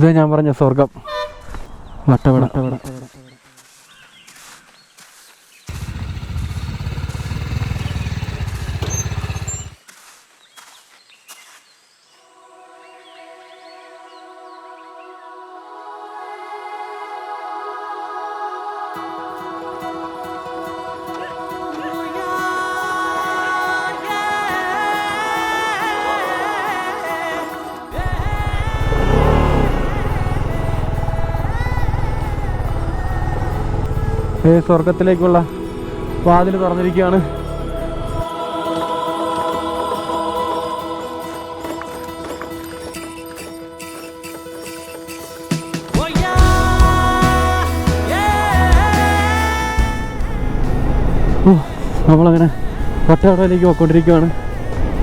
ഇത് ഞാൻ പറഞ്ഞ സ്വർഗം വട്ടവട. ഏ സ്വർഗത്തിലേക്കുള്ള വാതിൽ തുറന്നിരിക്കുകയാണ്. നമ്മളങ്ങനെ പട്ടവടയിലേക്ക് പോയിക്കൊണ്ടിരിക്കുകയാണ്.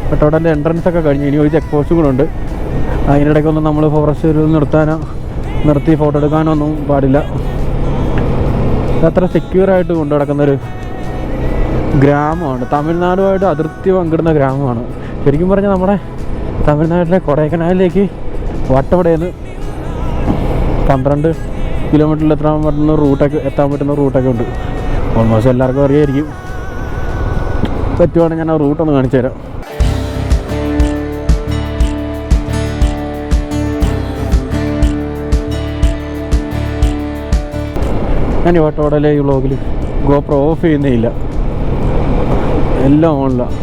പട്ടവടന്റെ എൻട്രൻസ് ഒക്കെ കഴിഞ്ഞു. ഇനി ഒരു ചെക്ക് പോസ്റ്റും കൂടെ ഉണ്ട് അതിനിടയ്ക്കൊന്നും നമ്മൾ ഫോറസ്റ്റ് നിർത്താനോ നിർത്തി ഫോട്ടോ എടുക്കാനോ ഒന്നും പാടില്ല. അത്ര സെക്യൂർ ആയിട്ട് കൊണ്ടു നടക്കുന്നൊരു ഗ്രാമമാണ്. തമിഴ്നാടുമായിട്ട് അതിർത്തി പങ്കിടുന്ന ഗ്രാമമാണ്. ശരിക്കും പറഞ്ഞാൽ നമ്മുടെ തമിഴ്നാട്ടിലെ കൊടൈക്കനാലിലേക്ക് വട്ടവടയിൽ പന്ത്രണ്ട് കിലോമീറ്ററിൽ എത്താൻ പറ്റുന്ന റൂട്ടൊക്കെ എത്താൻ പറ്റുന്ന റൂട്ടൊക്കെ ഉണ്ട്. ഓൾമോസ്റ്റ് എല്ലാവർക്കും അറിയായിരിക്കും. പറ്റുവാണെങ്കിൽ ഞാൻ ആ റൂട്ടൊന്ന് കാണിച്ചു തരാം ഞാൻ ഈ വട്ടവടയിലെ ഈ വ്ളോഗിൽ ഗോപ്രോ ഓഫ് ചെയ്യുന്നേ ഇല്ല എല്ലാം ഓണിലാണ്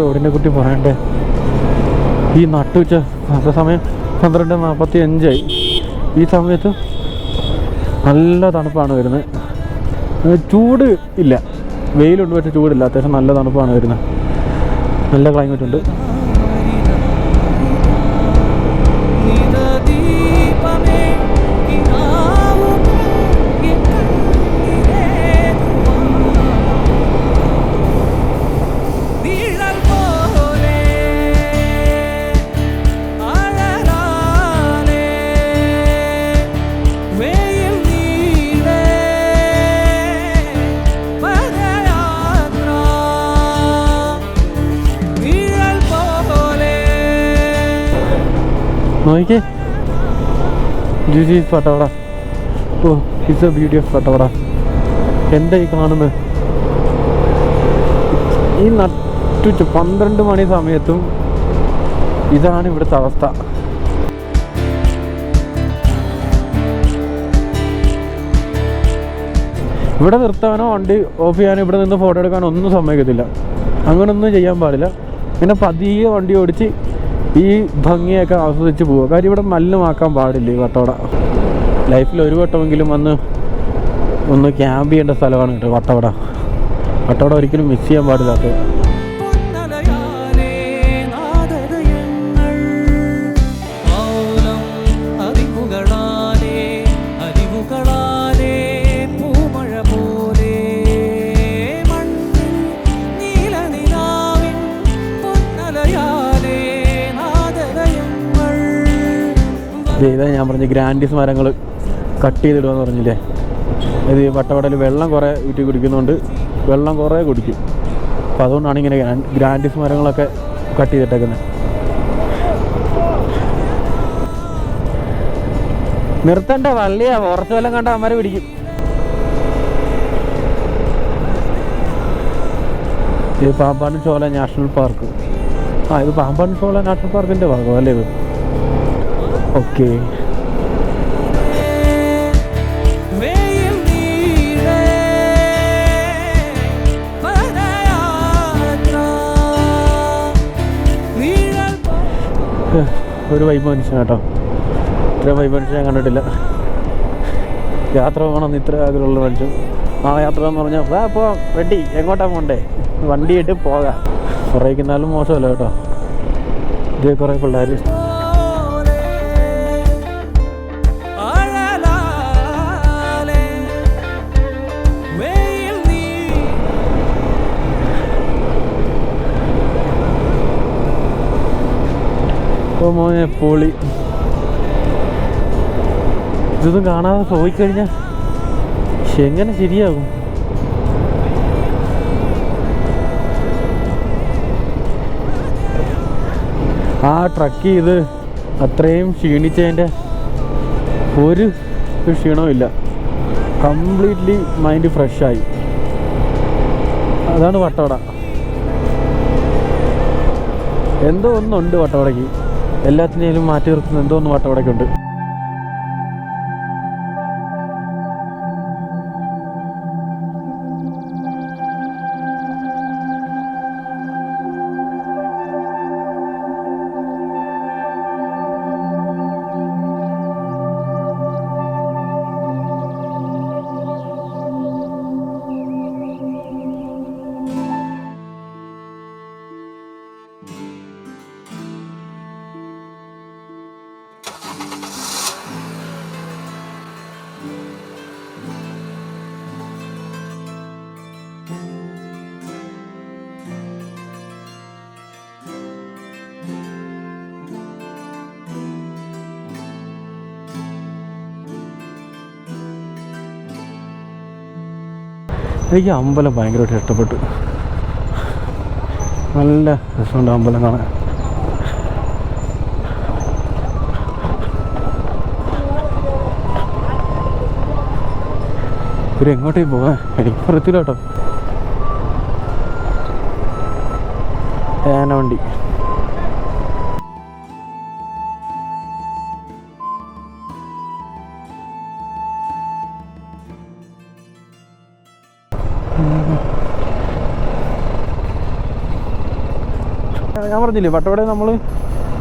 റോഡിനെ കുട്ടി പറയണ്ടേ? ഈ നട്ടുച്ച അത്ര സമയം പന്ത്രണ്ട് നാൽപ്പത്തി അഞ്ചായി ഈ സമയത്ത് നല്ല തണുപ്പാണ് വരുന്നത്. ചൂട് ഇല്ല. വെയിലുണ്ട് പക്ഷേ ചൂടില്ല. അത്യാവശ്യം നല്ല തണുപ്പാണ് വരുന്നത്. നല്ല ക്ലൈമറ്റ് ഉണ്ട്. നോക്കിക്കേ Giji Pattavada oh it's a beauty of Pattavada എന്താ ഈ കാണുന്നത് ഈ നട്ടുച്ച പന്ത്രണ്ട് മണി സമയത്തും ഇതാണ് ഇവിടുത്തെ അവസ്ഥ. ഇവിടെ നിർത്താനോ വണ്ടി ഓഫ് ചെയ്യാനോ ഇവിടെ നിന്ന് ഫോട്ടോ എടുക്കാനോ ഒന്നും സമ്മതിക്കത്തില്ല. അങ്ങനൊന്നും ചെയ്യാൻ പാടില്ല. പിന്നെ പതിയെ വണ്ടി ഓടിച്ച് ഈ ഭംഗിയൊക്കെ ആസ്വദിച്ച് പോവുക. കാര്യം ഇവിടെ മലിനമാക്കാൻ പാടില്ല ഈ വട്ടവട. ലൈഫിൽ ഒരു വട്ടമെങ്കിലും വന്ന് ഒന്ന് ക്യാമ്പ് ചെയ്യേണ്ട സ്ഥലമാണ് കേട്ടോ വട്ടവട. വട്ടവട ഒരിക്കലും മിസ് ചെയ്യാൻ പാടില്ലാത്ത ഇതാ ഞാൻ പറഞ്ഞ ഗ്രാൻഡിസ് മരങ്ങൾ കട്ട് ചെയ്തിടുമെന്ന് പറഞ്ഞില്ലേ? ഇത് വട്ടവടയിൽ വെള്ളം കുറേ വീട്ടിൽ കുടിക്കുന്നുണ്ട് വെള്ളം കുറേ കുടിക്കും. അപ്പോൾ അതുകൊണ്ടാണ് ഇങ്ങനെ ഗ്രാൻ- ഗ്രാൻഡിസ് മരങ്ങളൊക്കെ കട്ട് ചെയ്തിട്ടേക്കുന്നത് നിർത്തണ്ട വള്ളിയാ. കുറച്ച് വല്ലം കണ്ട അമ്മരെ പിടിക്കും. ഇത് പാമ്പാട് ചോല നാഷണൽ പാർക്ക്. ആ ഇത് പാമ്പാട് ചോല നാഷണൽ പാർക്കിന്റെ ഭാഗം അല്ലേ ഇത്? ഓക്കെ. ഒരു വൈബ് മനുഷ്യൻ കേട്ടോ ഇത്രയും വൈബ് മനുഷ്യൻ ഞാൻ കണ്ടിട്ടില്ല. യാത്ര പോകണമെന്ന് ഇത്ര ആഗ്രഹമുള്ള മനുഷ്യൻ. ആ യാത്ര എന്ന് പറഞ്ഞാൽ വാ പോ റെഡി എങ്ങോട്ടാ പോണ്ടേ? വണ്ടിയിട്ട് പോകാം. കുറേക്കുന്നാലും മോശമല്ല കേട്ടോ. ഇതേ കുറേ പിള്ളേർ മോനെ പൊളി. ഇതൊന്നും കാണാതെ പോയി കഴിഞ്ഞാൽ എങ്ങനെ ശരിയാകും? ആ ട്രക്ക് ചെയ്ത് അത്രയും ക്ഷീണിച്ചതിന്റെ ഒരു ക്ഷീണവും ഇല്ല കംപ്ലീറ്റ്ലി മൈൻഡ് ഫ്രഷായി അതാണ് വട്ടവട. എന്തോ ഒന്നുണ്ട് വട്ടവടയ്ക്ക്. എല്ലാത്തിനേലും മാറ്റി നിർത്തുന്ന എന്തോ ഒന്ന് വട്ടവടയ്ക്കുണ്ട് എനിക്ക് അമ്പലം ഭയങ്കരമായിട്ട് ഇഷ്ടപ്പെട്ടു. നല്ല രസമുണ്ട് അമ്പലം കാണാൻ. ഇവർ എങ്ങോട്ടേക്ക് പോകാൻ എനിക്ക് പറയത്തില്ല കേട്ടോ ഏന വണ്ടി. ഞാൻ പറഞ്ഞില്ലേ വട്ടവട നമ്മൾ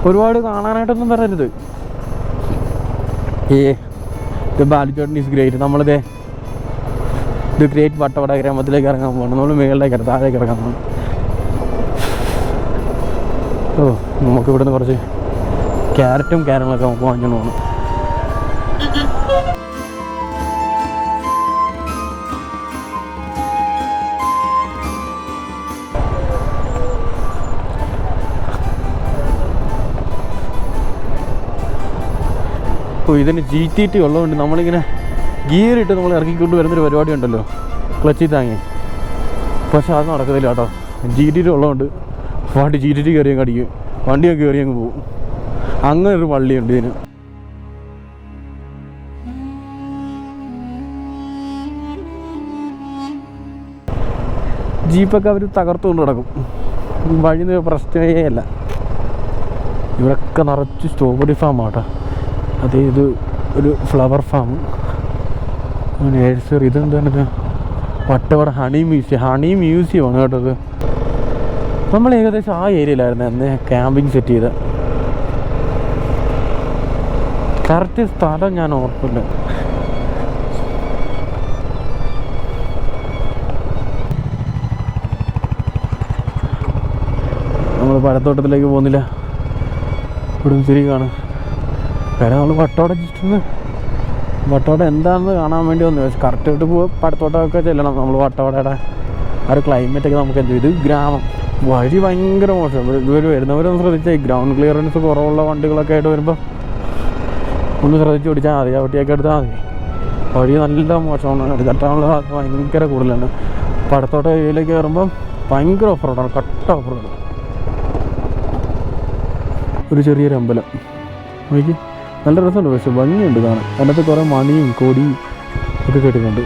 ഒരുപാട് കാണാനായിട്ടൊന്നും വരരുത്. ഏ ഇത് ബാലിച്ചോട്ടൻ ഈസ് ഗ്രേറ്റ് നമ്മളിതേ ഇത് ഗ്രേറ്റ് വട്ടവട ഗ്രാമത്തിലേക്ക് ഇറങ്ങാൻ പോകണം നമ്മൾ മുകളിലേക്ക് താഴേക്ക് ഇറങ്ങാൻ പോകണം ഓ നമുക്ക് ഇവിടുന്ന് കുറച്ച് ക്യാരറ്റും കാര്യങ്ങളൊക്കെ നമുക്ക് വാങ്ങിച്ചു പോകണം ഇതിന് ജി ടി ടി ഉള്ളതുകൊണ്ട് നമ്മളിങ്ങനെ ഗിയറിട്ട് നമ്മൾ ഇറക്കിക്കൊണ്ട് വരുന്നൊരു പരിപാടി ഉണ്ടല്ലോ ക്ലച്ചിൽ താങ്ങി. പക്ഷെ അത് നടക്കത്തില്ല കേട്ടോ. ജി ടി ടി ഉള്ളതുകൊണ്ട് വണ്ടി ജി ടി ടി കയറി അങ്ങ് അടിക്കും. വണ്ടിയൊക്കെ കയറി അങ്ങ് പോകും. അങ്ങനെ ഒരു വള്ളിയുണ്ട് ഇതിന്. ജീപ്പൊക്കെ അവർ തകർത്തുകൊണ്ട് നടക്കും. വഴി പ്രശ്നമേ അല്ല. ഇവിടെയൊക്കെ നിറച്ച് സ്ട്രോബെറി ഫാം അതേ ഇത് ഒരു ഫ്ലവർ ഫാം. നേഴ്സറി ഇതെന്താണിത് വട്ടവട ഹണി മ്യൂസിയം ഹണി മ്യൂസിയമാണ് കേട്ടോ ഇത്. നമ്മൾ ഏകദേശം ആ ഏരിയയിലായിരുന്നു അന്ന് ക്യാമ്പിങ് സെറ്റ് ചെയ്ത്. കറക്റ്റ് സ്ഥലം ഞാൻ ഓർപ്പില്ല നമ്മൾ പഴത്തോട്ടത്തിലേക്ക് പോകുന്നില്ല. ഇവിടുന്ന് കാണാം കാരണം നമ്മൾ വട്ടോടെ ജസ്റ്റ് വട്ടോടെ എന്താണെന്ന് കാണാൻ വേണ്ടി വന്നു. പക്ഷെ കറക്റ്റായിട്ട് പോ പടത്തോട്ടമൊക്കെ ചെല്ലണം. നമ്മൾ വട്ടവടയുടെ ആ ഒരു ക്ലൈമറ്റൊക്കെ നമുക്ക് എന്ത് ഇത് ഗ്രാമം. വഴി ഭയങ്കര മോശം. ഇതുവരെ വരുന്നവരൊന്ന് ശ്രദ്ധിച്ചാൽ ഗ്രൗണ്ട് ക്ലിയറൻസ് കുറവുള്ള വണ്ടികളൊക്കെ ആയിട്ട് വരുമ്പോൾ ഒന്ന് ശ്രദ്ധിച്ച് ഓടിച്ചാൽ മതി. വട്ടിയൊക്കെ എടുത്താൽ മതി. വഴി നല്ല മോശമാണ്. സാധ്യത ഭയങ്കര കൂടുതലാണ്. പടത്തോട്ട ഏരിയയിലേക്ക് കയറുമ്പം ഭയങ്കര ഓഫ് റോഡാണ് കട്ട ഓഫ് റോഡ് ഒരു ചെറിയൊരു അമ്പലം. നോക്കി നല്ല രസമുണ്ട് പക്ഷെ ഭംഗിയുണ്ട് കാണാൻ. അതിനകത്ത് കുറേ മണിയും കൊടിയും ഒക്കെ കേട്ടിട്ടുണ്ട്.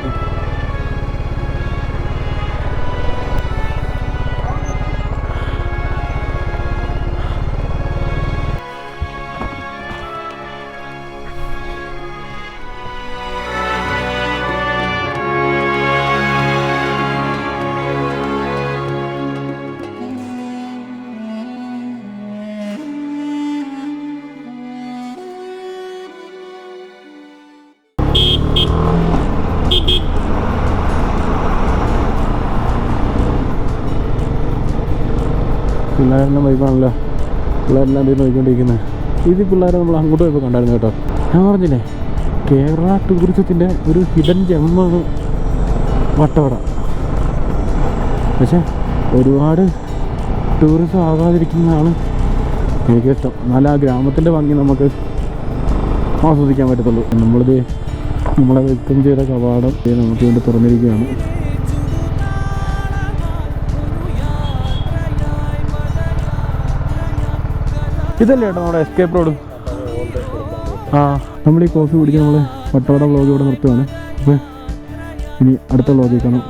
പിള്ളേരെല്ലാം വൈബാണല്ലോ. പിള്ളേരെല്ലാം എന്തെങ്കിലും നോക്കിക്കൊണ്ടിരിക്കുന്നത് ഇത് പിള്ളേരെ നമ്മൾ അങ്ങോട്ട് പോയപ്പോൾ കണ്ടായിരുന്നു കേട്ടോ. ഞാൻ പറഞ്ഞില്ലേ കേരള ടൂറിസത്തിന്റെ ഒരു ഹിഡൻ ജമ്മാണ് വട്ടവട. പക്ഷേ ഒരുപാട് ടൂറിസം ആകാതിരിക്കുന്നതാണ് എനിക്കിഷ്ടം എന്നാലും ആ ഗ്രാമത്തിന്റെ ഭംഗി നമുക്ക് ആസ്വദിക്കാൻ പറ്റത്തുള്ളൂ. നമ്മളിത് നമ്മളെ വെൽക്കം ചെയ്ത കവാടം നമുക്ക് വേണ്ടി തുറന്നിരിക്കുകയാണ്. ഇതല്ലേ നമ്മുടെ എസ്കേപ്പ് റോഡ് ആ നമ്മൾ ഈ കോഫി കുടിക്കാൻ നമ്മൾ വട്ടവട വ്ളോഗ് ഇവിടെ നിർത്തുകയാണ് അപ്പോൾ ഇനി അടുത്ത വ്ളോഗിൽ കാണാം.